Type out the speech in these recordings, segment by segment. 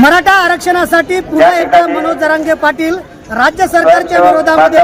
मराठा आरक्षणासाठी पुन्हा एकदा मनोज जरांगे पाटील राज्य सरकारच्या विरोधामध्ये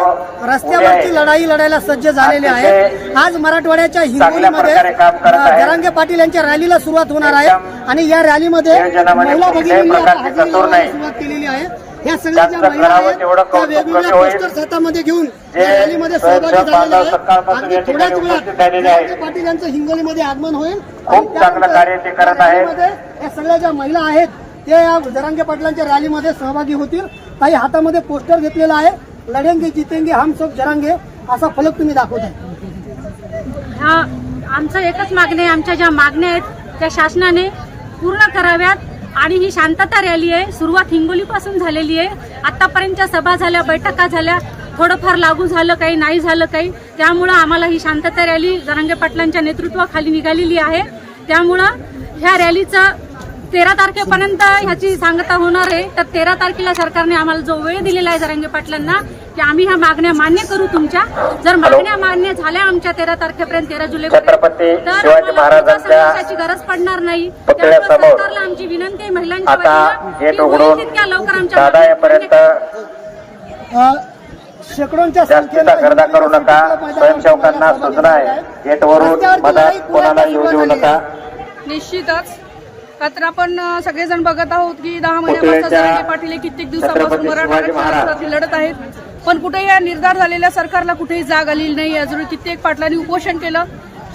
रस्त्यावरची लढाई लढायला सज्ज झालेले आहेत. आज मराठवाड्याच्या हिंगोलीमध्ये जरांगे पाटील यांच्या रॅलीला सुरुवात होणार आहे. आणि या रॅलीमध्ये महिला भगिनींनी सुरुवात केलेली आहे. या सगळ्या ज्या महिला आहेत त्या वेगवेगळ्या पोस्टर्स हातामध्ये घेऊन या रॅलीमध्ये सहभागी झालेल्या आहेत. थोड्याच वेळात जरांगे पाटील यांचं हिंगोलीमध्ये आगमन होईल. आणि खूप चांगलं कार्य ते करत आहेत. रॅलीमध्ये या सगळ्या ज्या महिला आहेत ते या जरांगे पाटलांच्या रॅलीमध्ये सहभागी होतील. काही हातामध्ये पोस्टर घेतलेला आहे. लढेंगे जितेंगे हम सब जरांगे असा फलक तुम्ही दाखवत आहे. हा आमचं एकच मागणी आहे. आमच्या ज्या मागण्या आहेत त्या शासनाने पूर्ण कराव्यात. आणि ही शांतता रॅली आहे. सुरुवात हिंगोलीपासून झालेली आहे. आत्तापर्यंतच्या सभा झाल्या बैठका झाल्या. थोडंफार लागू झालं काही नाही झालं काही. त्यामुळं आम्हाला ही शांतता रॅली जरांगे पाटलांच्या नेतृत्वाखाली निघालेली आहे. त्यामुळं ह्या रॅलीचं तेरा तारखेपर्यंत ह्याची सांगता होणार आहे. तर तेरा तारखेला सरकारने आम्हाला जो वेळ दिलेला आहे जरांगे पाटलांना की आम्ही ह्या मागण्या मान्य करू तुमच्या. जर मागण्या मान्य झाल्या आमच्या तेरा तारखेपर्यंत तेरा जुलै छत्रपती शिवाजी महाराजांच्या गरज पडणार नाही. त्यामुळे सरकारला आमची विनंती आहे महिलांच्या तितक्या लवकर आमच्या शेकडोंच्या जास्तीचा गर्दा करू नका. स्वयंसेवकांना सूचना आहे. गेटवरून लढाई कोणाला येऊ देऊ नका. निश्चितच. का तर आपण सगळेजण बघत आहोत की दहा महिन्यापासून पाटील हे कित्येक दिवसापासून मराठा. आरक्षणासाठी लढत आहेत. पण कुठेही या निर्धार झालेल्या सरकारला कुठेही जाग आलेली नाही अजून कित्येक पाटलांनी उपोषण केलं.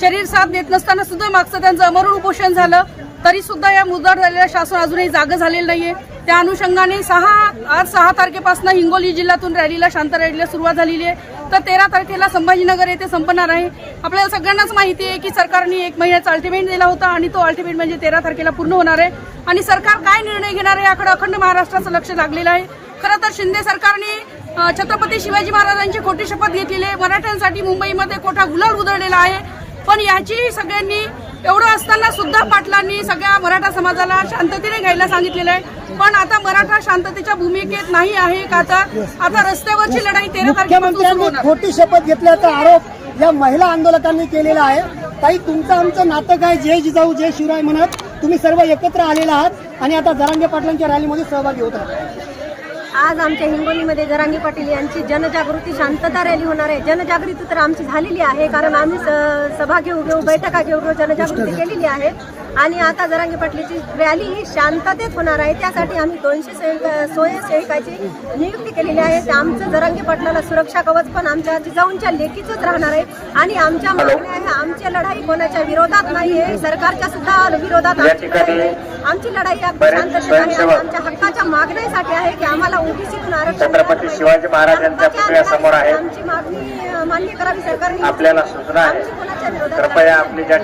शरीर साथ देत नसताना सुद्धा मागचं त्यांचं अमरून उपोषण झालं. तरी सुद्धा या मुद्दार झालेल्या शासन अजूनही जागं झालेलं नाहीये. त्या अनुषंगाने सहा आज सहा तारखेपासून हिंगोली जिल्ह्यातून रॅलीला शांत रॅलीला सुरुवात झालेली आहे. तर तेरा तारखेला संभाजीनगर येथे संपणार आहे. आपल्याला सगळ्यांनाच माहिती आहे की सरकारने एक महिन्याचा अल्टिमेट दिला होता आणि तो अल्टिमेट म्हणजे तेरा तारखेला पूर्ण होणार आहे. आणि सरकार काय निर्णय घेणार आहे याकडे अखंड महाराष्ट्राचं लक्ष लागलेलं आहे. खरं तर शिंदे सरकारने छत्रपती शिवाजी महाराजांची खोटी शपथ घेतलेली आहे. मराठ्यांसाठी मुंबईमध्ये कोठा गुलाल उधळलेला आहे. पण याची सगळ्यांनी असताना सुद्धा पाटलांनी सगळ्या मराठा समाजाला शांततेने घ्यायला सांगितलेलं आहे. पण आता मराठा शांततेच्या भूमिकेत नाही आहे का आता? आता रस्त्यावरची लढाई तेरा होणार. खोटी शपथ घेतल्याचा आरोप या महिला आंदोलकांनी केलेला आहे. ताई तुमचं आमचं नातं काय? जय जिजाऊ जय शिवराय म्हणत तुम्ही सर्व एकत्र आलेला आहात आणि आता जरांगे पाटलांच्या रॅलीमध्ये सहभागी होत आहात. आज आमच्या हिंगोलीमध्ये जरांगी पाटील यांची जनजागृती शांतता रॅली होणार आहे. जनजागृती तर आमची झालेली आहे कारण आम्ही स- सभा घेऊ घेऊ बैठका घेऊ घेऊ जनजागृती केलेली आहे. आणि आता जरांगी पाटलीची रॅली ही शांततेत होणार आहे. त्यासाठी आम्ही दोनशे सेविक स्वयंसेविकाची नियुक्ती केलेली आहे. ते आमचं जरांगी पाटलाला सुरक्षा कवच पण आमच्या जिजाऊंच्या लेखीचंच राहणार आहे. आणि आमच्या मागण्या आहे आमची लढाई कोणाच्या विरोधात नाही आहे सरकारच्या सुद्धा विरोधात या आमची. आमची लढाई आमच्या हक्काच्या मागण्यासाठी आहे की आम्हाला ओबीसीतून आरक्षण छत्रपती शिवाजी महाराजांच्या हक्काच्या पुतळ्यासमोर आहे. आमची मागणी मान्य करावी सरकारने आपल्याला सूचना आहे कृपया. आपली ज्या